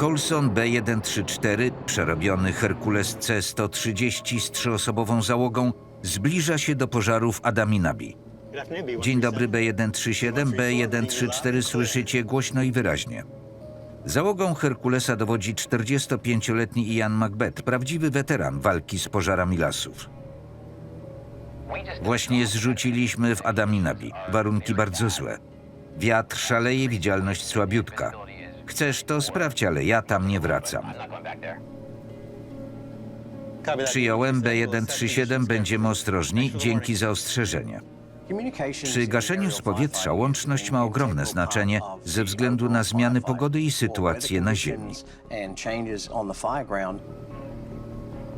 Colson B134, przerobiony Herkules C-130 z trzyosobową załogą, zbliża się do pożaru w Adaminabi. Dzień dobry B137, B134 słyszycie głośno i wyraźnie. Załogą Herkulesa dowodzi 45-letni Ian Macbeth, prawdziwy weteran walki z pożarami lasów. Właśnie zrzuciliśmy w Adaminabi. Warunki bardzo złe. Wiatr szaleje, widzialność słabiutka. Chcesz to sprawdź, ale ja tam nie wracam. Przyjąłem B137, będziemy ostrożni, dzięki za ostrzeżenie. Przy gaszeniu z powietrza łączność ma ogromne znaczenie ze względu na zmiany pogody i sytuację na ziemi.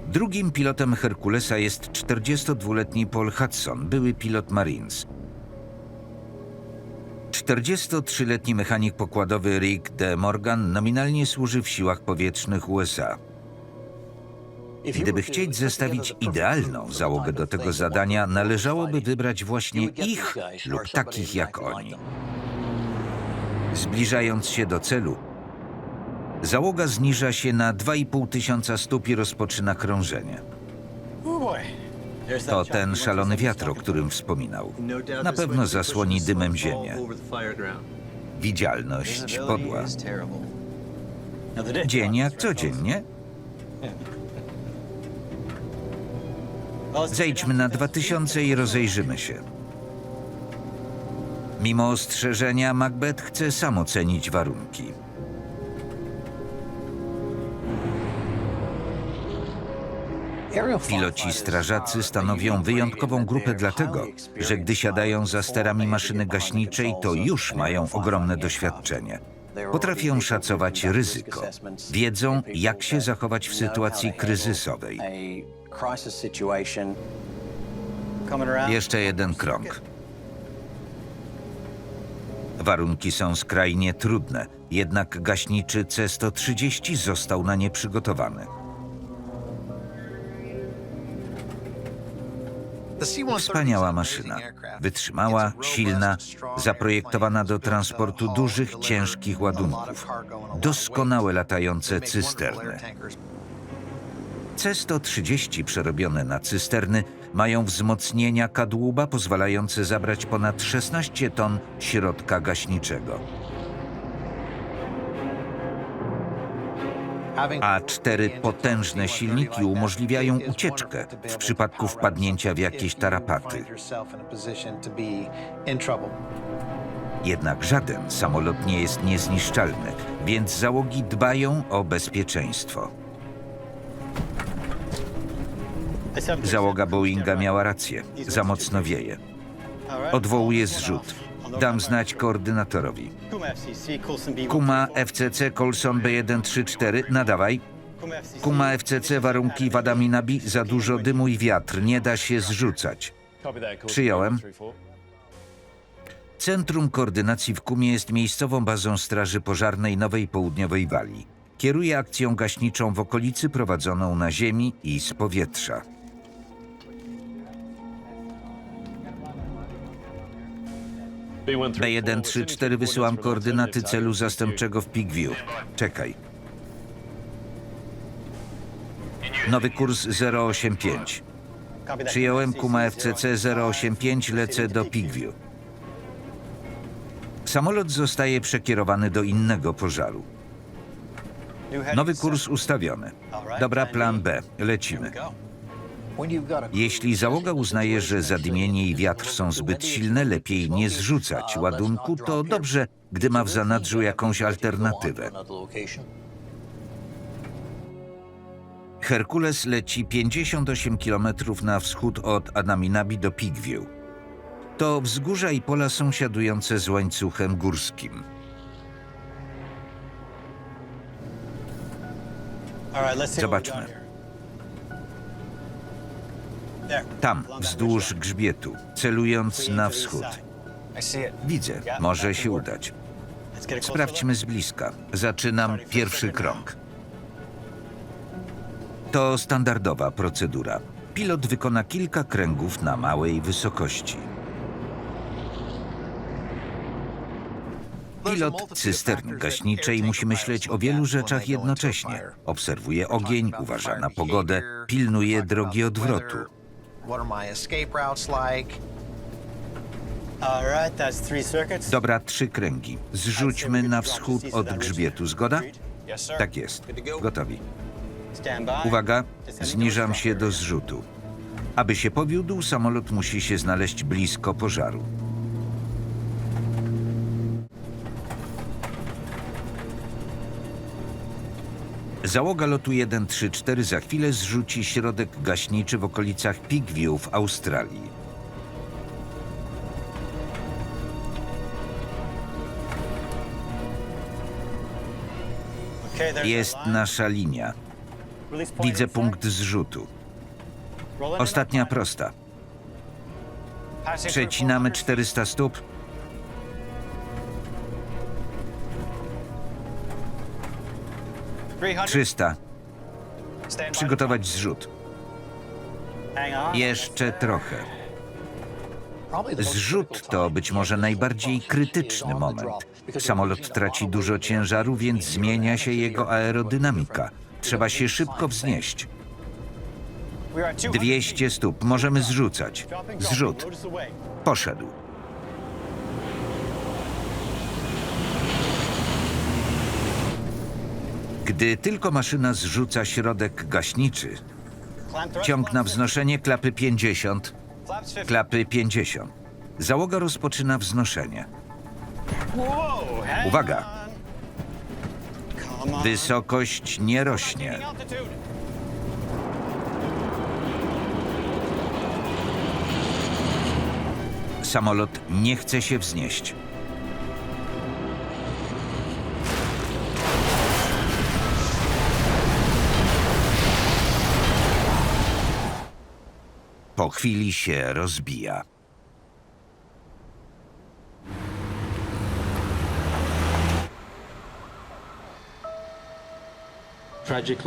Drugim pilotem Herkulesa jest 42-letni Paul Hudson, były pilot Marines. 43-letni mechanik pokładowy Rick D. Morgan nominalnie służy w siłach powietrznych USA. Gdyby chcieć zestawić idealną załogę do tego zadania, należałoby wybrać właśnie ich lub takich jak oni. Zbliżając się do celu, załoga zniża się na 2,5 tysiąca stóp i rozpoczyna krążenie. To ten szalony wiatr, o którym wspominał. Na pewno zasłoni dymem ziemię. Widzialność podła. Dzień jak codziennie. Zejdźmy na 2000 i rozejrzymy się. Mimo ostrzeżenia, Macbeth chce sam ocenić warunki. Piloci strażacy stanowią wyjątkową grupę dlatego, że gdy siadają za sterami maszyny gaśniczej, to już mają ogromne doświadczenie. Potrafią szacować ryzyko. Wiedzą, jak się zachować w sytuacji kryzysowej. Jeszcze jeden krąg. Warunki są skrajnie trudne, jednak gaśniczy C-130 został na nie przygotowany. Wspaniała maszyna. Wytrzymała, silna, zaprojektowana do transportu dużych, ciężkich ładunków. Doskonałe latające cysterny. C-130 przerobione na cysterny mają wzmocnienia kadłuba pozwalające zabrać ponad 16 ton środka gaśniczego. A cztery potężne silniki umożliwiają ucieczkę w przypadku wpadnięcia w jakieś tarapaty. Jednak żaden samolot nie jest niezniszczalny, więc załogi dbają o bezpieczeństwo. Załoga Boeinga miała rację. Za mocno wieje. Odwołuję zrzut. Dam znać koordynatorowi. Kuma FCC Colson B134, nadawaj. Kuma FCC, warunki w Adaminabi, za dużo dymu i wiatr, nie da się zrzucać. Przyjąłem. Centrum Koordynacji w Kumie jest miejscową bazą Straży Pożarnej Nowej Południowej Walii. Kieruje akcją gaśniczą w okolicy prowadzoną na ziemi i z powietrza. B134 wysyłam koordynaty celu zastępczego w Pigview. Czekaj. Nowy kurs 085. Przyjąłem Kuma FCC 085, lecę do Pigview. Samolot zostaje przekierowany do innego pożaru. Nowy kurs ustawiony. Dobra, plan B. Lecimy. Jeśli załoga uznaje, że zadymienie i wiatr są zbyt silne, lepiej nie zrzucać ładunku, to dobrze, gdy ma w zanadrzu jakąś alternatywę. Herkules leci 58 km na wschód od Adaminabi do Pigview. To wzgórza i pola sąsiadujące z łańcuchem górskim. Zobaczmy. Tam, wzdłuż grzbietu, celując na wschód. Widzę, może się udać. Sprawdźmy z bliska. Zaczynam pierwszy krąg. To standardowa procedura. Pilot wykona kilka kręgów na małej wysokości. Pilot cysterny gaśniczej musi myśleć o wielu rzeczach jednocześnie. Obserwuje ogień, uważa na pogodę, pilnuje drogi odwrotu. What are my escape routes like? All right, that's three circuits. Dobra, trzy kręgi. Zrzućmy na wschód od grzbietu, zgoda? Yes, sir. Tak jest. Gotowi. Stand by. Uwaga, zniżam się do zrzutu. Aby się powiódł, samolot musi się znaleźć blisko pożaru. Załoga lotu 134 za chwilę zrzuci środek gaśniczy w okolicach Peakview w Australii. Jest nasza linia. Widzę punkt zrzutu. Ostatnia prosta. Przecinamy 400 400 stóp. 300. 300. Stand by. Przygotować zrzut. Jeszcze trochę. Zrzut to być może najbardziej krytyczny moment. Samolot traci dużo ciężaru, więc zmienia się jego aerodynamika. Trzeba się szybko wznieść. We are at 200 200 stóp. Możemy zrzucać. Zrzut. Poszedł. Gdy tylko maszyna zrzuca środek gaśniczy, ciąg na wznoszenie klapy 50, 50. Flaps 50. klapy 50. Załoga rozpoczyna wznoszenie. Uwaga. Wysokość nie rośnie. Samolot nie chce się wznieść. Po chwili się rozbija.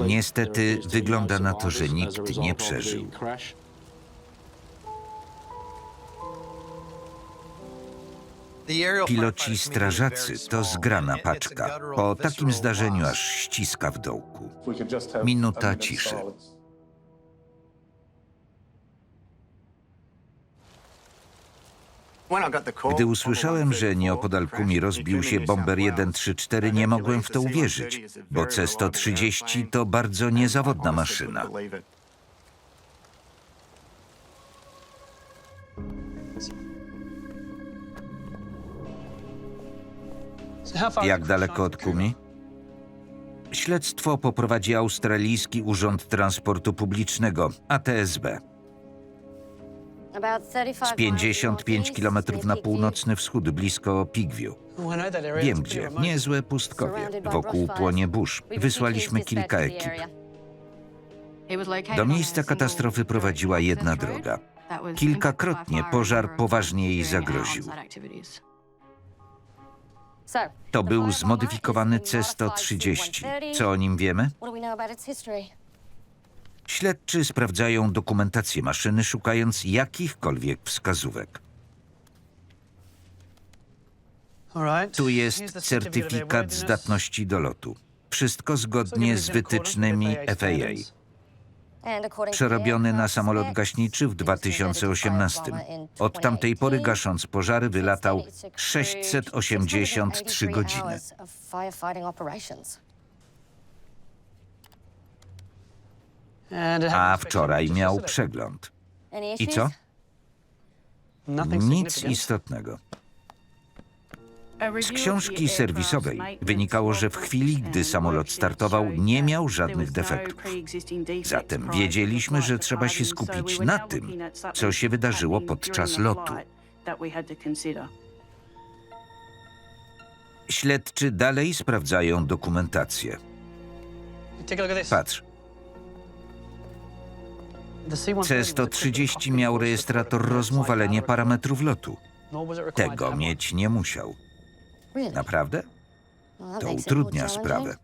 Niestety wygląda na to, że nikt nie przeżył. Piloci strażacy to zgrana paczka. Po takim zdarzeniu aż ściska w dołku. Minuta ciszy. Gdy usłyszałem, że nieopodal Kumi rozbił się bomber 134, nie mogłem w to uwierzyć, bo C-130 to bardzo niezawodna maszyna. Jak daleko od Kumi? Śledztwo poprowadzi Australijski Urząd Transportu Publicznego, ATSB. Z 55 km na północny wschód, blisko Pigview. Wiem gdzie, niezłe pustkowie. Wokół płonie burz. Wysłaliśmy kilka ekip. Do miejsca katastrofy prowadziła jedna droga. Kilkakrotnie pożar poważnie jej zagroził. To był zmodyfikowany C-130. Co o nim wiemy? Śledczy sprawdzają dokumentację maszyny, szukając jakichkolwiek wskazówek. Tu jest certyfikat zdatności do lotu. Wszystko zgodnie z wytycznymi FAA. Przerobiony na samolot gaśniczy w 2018. Od tamtej pory gasząc pożary wylatał 683 godziny. A wczoraj miał przegląd. I co? Nic istotnego. Z książki serwisowej wynikało, że w chwili, gdy samolot startował, nie miał żadnych defektów. Zatem wiedzieliśmy, że trzeba się skupić na tym, co się wydarzyło podczas lotu. Śledczy dalej sprawdzają dokumentację. Patrz, C-130 miał rejestrator rozmów, ale nie parametrów lotu. Tego mieć nie musiał. Naprawdę? To utrudnia sprawę.